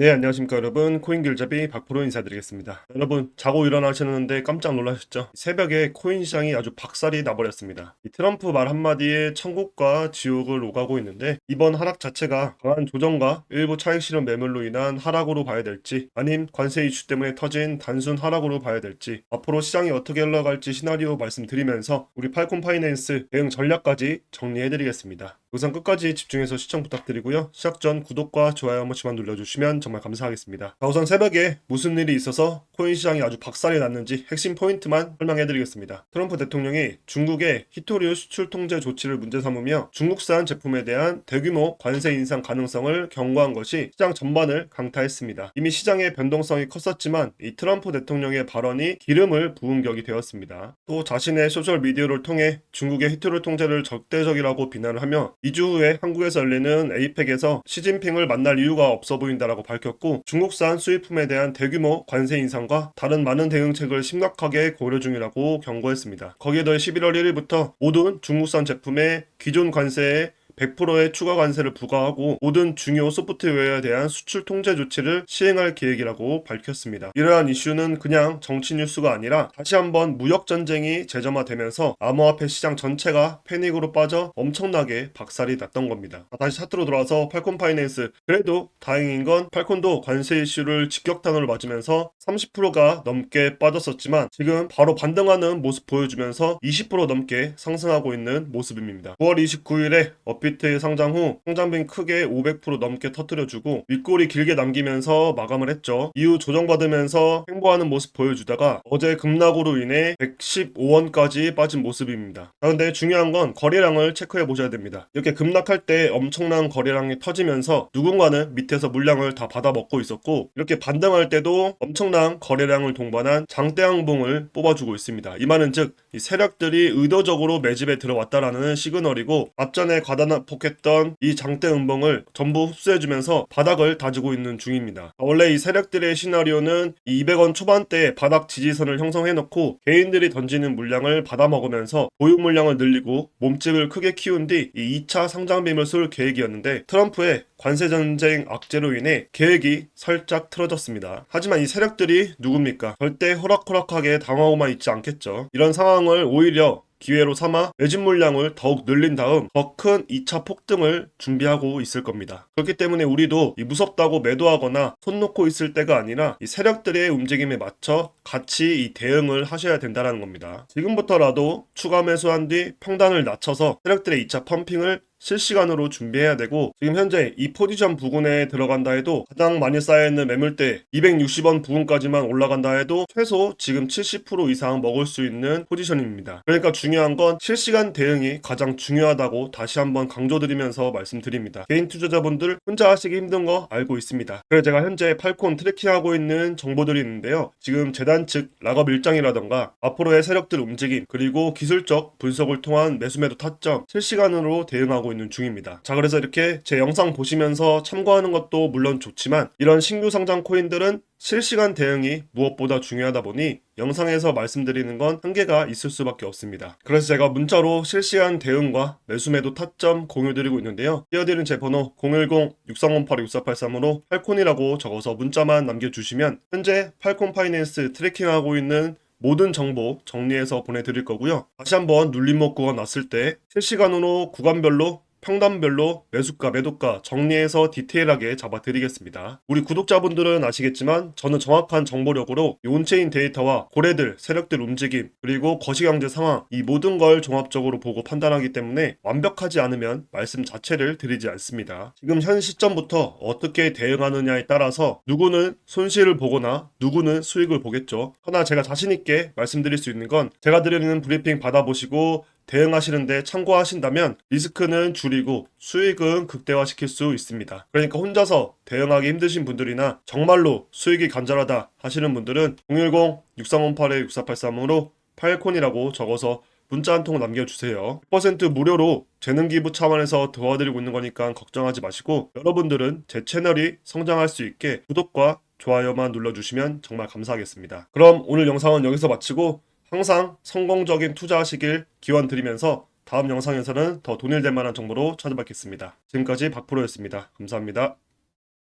네, 안녕하십니까 여러분. 코인길잡이 박프로 인사드리겠습니다. 여러분, 자고 일어나시는데 깜짝 놀라셨죠? 새벽에 코인 시장이 아주 박살이 나버렸습니다. 이 트럼프 말 한마디에 천국과 지옥을 오가고 있는데 이번 하락 자체가 강한 조정과 일부 차익 실현 매물로 인한 하락으로 봐야 될지 아님 관세 이슈 때문에 터진 단순 하락으로 봐야 될지 앞으로 시장이 어떻게 흘러갈지 시나리오 말씀드리면서 우리 팔콘 파이낸스 대응 전략까지 정리해드리겠습니다. 영상 끝까지 집중해서 시청 부탁드리고요. 시작 전 구독과 좋아요 한 번씩만 눌러주시면 정말 감사하겠습니다. 자, 우선 새벽에 무슨 일이 있어서 코인 시장이 아주 박살이 났는지 핵심 포인트만 설명해드리겠습니다. 트럼프 대통령이 중국의 히토류 수출 통제 조치를 문제 삼으며 중국산 제품에 대한 대규모 관세 인상 가능성을 경고한 것이 시장 전반을 강타했습니다. 이미 시장의 변동성이 컸었지만 이 트럼프 대통령의 발언이 기름을 부은 격이 되었습니다. 또 자신의 소셜 미디어를 통해 중국의 히토류 통제를 적대적이라고 비난을 하며 2주 후에 한국에서 열리는 에이펙에서 시진핑을 만날 이유가 없어 보인다라고 밝혔고 중국산 수입품에 대한 대규모 관세 인상과 다른 많은 대응책을 심각하게 고려 중이라고 경고했습니다. 거기에 더해 11월 1일부터 모든 중국산 제품의 기존 관세에 100%의 추가 관세를 부과하고 모든 중요 소프트웨어에 대한 수출 통제 조치를 시행할 계획이라고 밝혔습니다. 이러한 이슈는 그냥 정치 뉴스가 아니라 다시 한번 무역 전쟁이 재점화되면서 암호화폐 시장 전체가 패닉으로 빠져 엄청나게 박살이 났던 겁니다. 다시 차트로 돌아와서 팔콘 파이낸스 그래도 다행인 건 팔콘도 관세 이슈를 직격탄으로 맞으면서 30%가 넘게 빠졌었지만 지금 바로 반등하는 모습 보여주면서 20% 넘게 상승하고 있는 모습입니다. 9월 29일에 업비 트 상장 후 성장빈 크게 500% 넘게 터뜨려주고 윗골이 길게 남기면서 마감을 했죠. 이후 조정받으면서 횡보하는 모습 보여주다가 어제 급락으로 인해 115원까지 빠진 모습입니다. 그런데 중요한 건 거래량을 체크해 보셔야 됩니다. 이렇게 급락할 때 엄청난 거래량이 터지면서 누군가는 밑에서 물량을 다 받아 먹고 있었고 이렇게 반등할 때도 엄청난 거래량을 동반한 장대항봉을 뽑아주고 있습니다. 이 말은 즉이 세력들이 의도적으로 매집에 들어왔다라는 시그널이고 앞전에 과다 폭했던 이 장대 음봉을 전부 흡수해주면서 바닥을 다지고 있는 중입니다. 원래 이 세력들의 시나리오는 이 200원 초반대에 바닥 지지선을 형성해놓고 개인들이 던지는 물량을 받아먹으면서 보유 물량을 늘리고 몸집을 크게 키운 뒤 이 2차 상장빔을 쏠 계획이었는데 트럼프의 관세 전쟁 악재로 인해 계획이 살짝 틀어졌습니다. 하지만 이 세력들이 누굽니까? 절대 호락호락하게 당하고만 있지 않겠죠. 이런 상황을 오히려 기회로 삼아 매진 물량을 더욱 늘린 다음 더 큰 2차 폭등을 준비하고 있을 겁니다. 그렇기 때문에 우리도 이 무섭다고 매도하거나 손 놓고 있을 때가 아니라 이 세력들의 움직임에 맞춰 같이 이 대응을 하셔야 된다는 겁니다. 지금부터라도 추가 매수한 뒤 평단을 낮춰서 세력들의 2차 펌핑을 실시간으로 준비해야 되고 지금 현재 이 포지션 부근에 들어간다 해도 가장 많이 쌓여있는 매물대 260원 부근까지만 올라간다 해도 최소 지금 70% 이상 먹을 수 있는 포지션입니다. 그러니까 중요한 건 실시간 대응이 가장 중요하다고 다시 한번 강조드리면서 말씀드립니다. 개인 투자자분들 혼자 하시기 힘든 거 알고 있습니다. 그래서 제가 현재 팔콘 트래킹하고 있는 정보들이 있는데요. 지금 재단 측 락업 일정이라던가 앞으로의 세력들 움직임 그리고 기술적 분석을 통한 매수매도 타점 실시간으로 대응하고 있는 중입니다. 자, 그래서 이렇게 제 영상 보시면서 참고하는 것도 물론 좋지만 이런 신규 상장 코인들은 실시간 대응이 무엇보다 중요하다 보니 영상에서 말씀드리는 건 한계가 있을 수밖에 없습니다. 그래서 제가 문자로 실시간 대응과 매수매도 타점 공유드리고 있는데요. 띄워드린 제 번호 010-6308-6483으로 팔콘이라고 적어서 문자만 남겨주시면 현재 팔콘 파이낸스 트래킹하고 있는 모든 정보 정리해서 보내드릴 거고요. 다시 한번 눌림목 구간 왔을 때 실시간으로 구간별로 평단별로 매수가, 매도가 정리해서 디테일하게 잡아드리겠습니다. 우리 구독자분들은 아시겠지만 저는 정확한 정보력으로 이 온체인 데이터와 고래들, 세력들 움직임, 그리고 거시경제 상황 이 모든 걸 종합적으로 보고 판단하기 때문에 완벽하지 않으면 말씀 자체를 드리지 않습니다. 지금 현 시점부터 어떻게 대응하느냐에 따라서 누구는 손실을 보거나 누구는 수익을 보겠죠. 하나 제가 자신있게 말씀드릴 수 있는 건 제가 드리는 브리핑 받아보시고 대응하시는데 참고하신다면 리스크는 줄이고 수익은 극대화시킬 수 있습니다. 그러니까 혼자서 대응하기 힘드신 분들이나 정말로 수익이 간절하다 하시는 분들은 010-6318-6483으로 팔콘이라고 적어서 문자 한 통 남겨주세요. 100% 무료로 재능 기부 차원에서 도와드리고 있는 거니까 걱정하지 마시고 여러분들은 제 채널이 성장할 수 있게 구독과 좋아요만 눌러주시면 정말 감사하겠습니다. 그럼 오늘 영상은 여기서 마치고 항상 성공적인 투자하시길 기원 드리면서 다음 영상에서는 더 돈일 될 만한 정보로 찾아뵙겠습니다. 지금까지 박프로였습니다. 감사합니다.